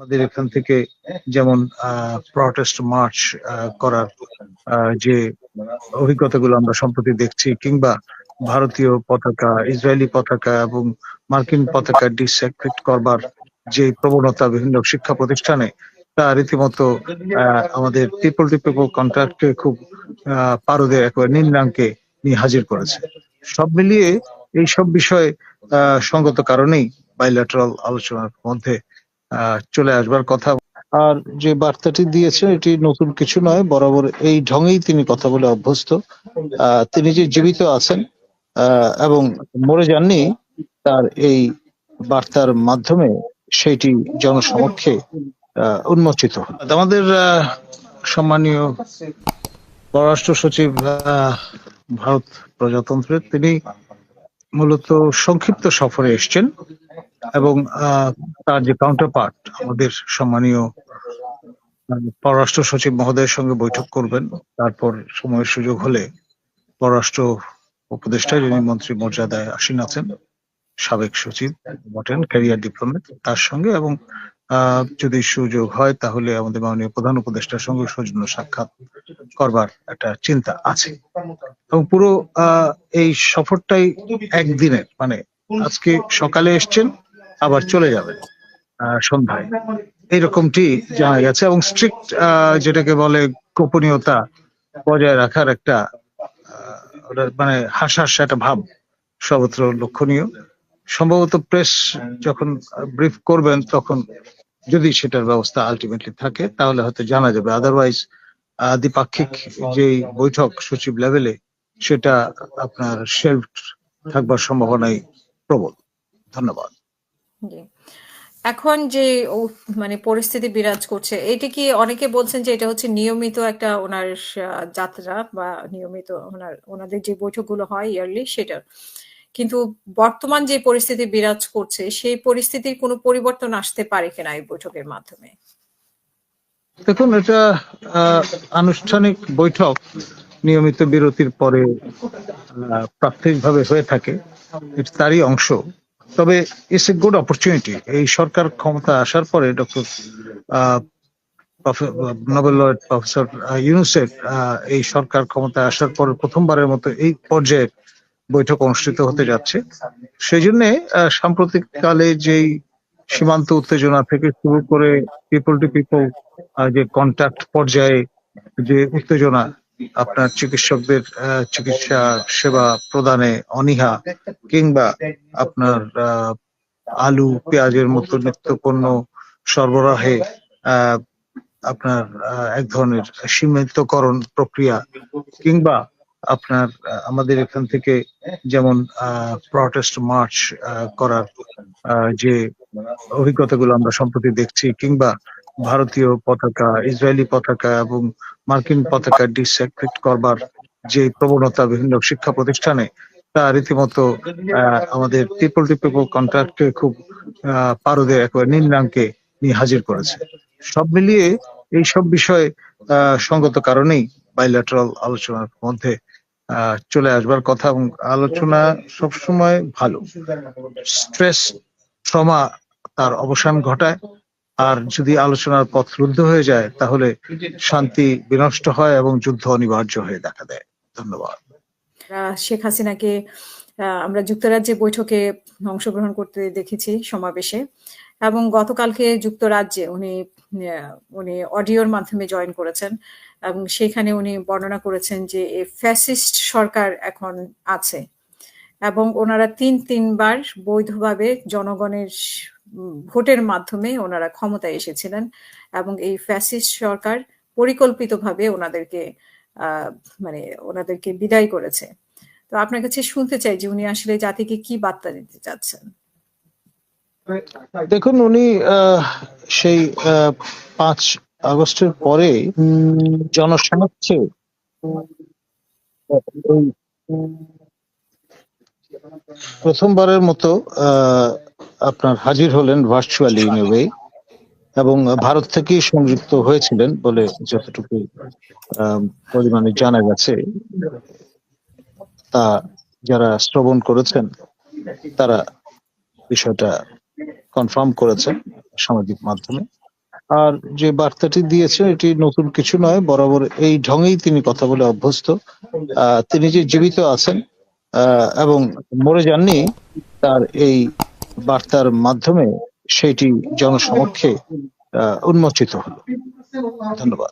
আমাদের এখান থেকে যেমন প্রটেস্ট মার্চ করার যে অভিজ্ঞতাগুলো আমরা সম্প্রতি দেখছি, কিংবা ভারতীয় পতাকা, ইসরায়েলি পতাকা এবং মার্কিন পতাকা ডিসেক্রেট করবার যে প্রবণতা বিভিন্ন শিক্ষা প্রতিষ্ঠানে, তা রীতিমতো আমাদের পিপল টু পিপল কন্ট্রাক্টকে খুব পারদে একেবারে নিম্নাঙ্কে নিয়ে হাজির করেছে। সব মিলিয়ে এই সব বিষয়ে সঙ্গত কারণেই বাইল্যাটারাল আলোচনার মধ্যে চলে আসবার কথা। আর যে বার্তাটি দিয়েছেন এটি নতুন কিছু নয় বরাবর এই ঢঙেই তিনি কথা বলে অভ্যস্ত। তিনি যে জীবিত আছেন এবং মরে যাননি তার এই বার্তার মাধ্যমে সেটি জনসমক্ষে আহ, উন্মোচিত আমাদের সম্মানীয় পররাষ্ট্র সচিব আহ, ভারত প্রজাতন্ত্রের তিনি মূলত সংক্ষিপ্ত সফরে এসছেন এবং তার যে কাউন্টার পার্ট আমাদের সম্মানীয় পররাষ্ট্র সচিব মহোদয়ের সঙ্গে বৈঠক করবেন। তারপর সময়ের সুযোগ হলে পররাষ্ট্র উপদেষ্টা যিনি মন্ত্রী মর্যাদায় আসীন আছেন, সাবেক সচিব বটেন ক্যারিয়ার ডিপ্লোমেট তার সঙ্গে এবং যদি সুযোগ হয়, তাহলে আমাদের মাননীয় প্রধান উপদেষ্টার সঙ্গে সৌজন্য সাক্ষাৎ করবার একটা চিন্তা আছে। এবং পুরো এই সফরটাই একদিনের মানে আজকে সকালে এসছেন, আবার চলে যাবেন সন্ধ্যায়। এইরকমটি জানা গেছে এবং স্ট্রিক্ট যেটাকে বলে গোপনীয়তা বজায় রাখার একটা মানে হাসাস একটা ভাব সর্বত্র লক্ষণীয়। সম্ভবত প্রেস যখন ব্রিফ করবেন, তখন যদি সেটার ব্যবস্থা আলটিমেটলি থাকে, তাহলে হয়তো জানা যাবে। আদারওয়াইজ দ্বিপাক্ষিক যে বৈঠক সচিব লেভেলে সেটা আপনার শেলফ থাকবার সম্ভাবনাই প্রবল। ধন্যবাদ। এখন যে মানে পরিস্থিতি বিরাজ করছে, এটা কি অনেকে বলছেন যে এটা হচ্ছে নিয়মিত একটা ওনার যাত্রা বা নিয়মিত ওনার, ওনাদের যে বৈঠকগুলো হয় ইয়ারলি সেটা? কিন্তু বর্তমান যে পরিস্থিতি বিরাজ করছে সেই পরিস্থিতির কোনো পরিবর্তন আসতে পারে কিনা এই বৈঠকের মাধ্যমে? দেখুন এটা আনুষ্ঠানিক বৈঠক নিয়মিত বিরতির পরে প্রাথমিকভাবে হয়ে থাকে। তারই অংশ। তবে ইটস এ গুড অপরচুনিটি এই সরকার ক্ষমতা আসার পরে ডক্টর নোবেল প্রফেসর ইউনুসের আহ, এই সরকার ক্ষমতা আসার পর প্রথমবারের মতো এই পর্যায়ে বৈঠক অনুষ্ঠিত হতে যাচ্ছে। সেই জন্য সাম্প্রতিক কালে যেই সীমান্ত উত্তেজনা থেকে শুরু করে পিপল টু পিপল যে কন্ট্যাক্ট পর্যায়ে যে উত্তেজনা আপনার চিকিৎসকদের চিকিৎসা সেবা প্রদানে অনীহা কিংবা আপনার আলু, পেঁয়াজের মতো নিত্য পণ্য সরবরাহে আপনার এক ধরনের সীমিতকরণ প্রক্রিয়া কিংবা আপনার আমাদের এখান থেকে যেমন প্রটেস্ট মার্চ করার যে অভিজ্ঞতাগুলো আমরা সম্প্রতি দেখছি, কিংবা ভারতীয় পতাকা, ইসরায়েলি পতাকা এবং মার্কিন পতাকা ডিসেক্রেট করবার যে প্রবণতা বিভিন্ন শিক্ষা প্রতিষ্ঠানে, তা রীতিমতো আমাদের পিপল টু পিপল কন্ট্রাক্টকে খুব পারদে একবার নিম্নাঙ্কে নিয়ে হাজির করেছে। সব মিলিয়ে এই সব বিষয়ে সঙ্গত কারণেই বাইল্যাটারাল আলোচনার মধ্যে চলে আসবার কথা এবং আলোচনা সবসময় ভালো। স্ট্রেস, ট্রমা তার অবসান ঘটায়। আর যদি আলোচনার পথ রুদ্ধ হয়ে যায়, তাহলে শান্তি বিনষ্ট হয় এবং যুদ্ধ অনিবার্য হয়ে দেখা দেয়। ধন্যবাদ। শেখ হাসিনাকে আমরা যুক্তরাজ্যে বৈঠকে অংশগ্রহণ করতে দেখেছি সমাবেশে। এবং গতকালকে যুক্তরাজ্যে উনি উনি অডিওর মাধ্যমে জয়েন করেছেন এবং সেখানে উনি বর্ণনা করেছেন যে ফ্যাসিস্ট সরকার এখন আছে এবং ওনারা তিন, তিনবার বৈধভাবে জনগণের ভোটের মাধ্যমে ওনারা ক্ষমতায় এসেছিলেন এবং এই ফ্যাসিস্ট সরকার পরিকল্পিতভাবে ওনাদেরকে মানে ওনাদেরকে বিদায় করেছে। তো আপনার কাছে শুনতে চাই যে উনি আসলে জাতিকে কি বার্তা দিতে চাচ্ছেন? দেখুন, উনি সেই পাঁচ আগস্টের পরে জনসমক্ষে প্রথমবারের মতো আপনার হাজির হলেন ভার্চুয়ালি ইনওয়ে এবং ভারত থেকেই সংযুক্ত হয়েছিলেন বলে যতটুকু পরিমাণে জানা গেছে, তা যারা শ্রবণ করেছেন, তারা বিষয়টা কনফার্ম করেছেন সামাজিক মাধ্যমে। আর যে বার্তাটি দিয়েছেন, এটি নতুন কিছু নয়, বরাবর এই ঢঙেই তিনি কথা বলে অভ্যস্ত। তিনি যে জীবিত আছেন এবং মরে যাননি, তার এই বার্তার মাধ্যমে সেটি জনসমক্ষে উন্মোচিত হলো। ধন্যবাদ।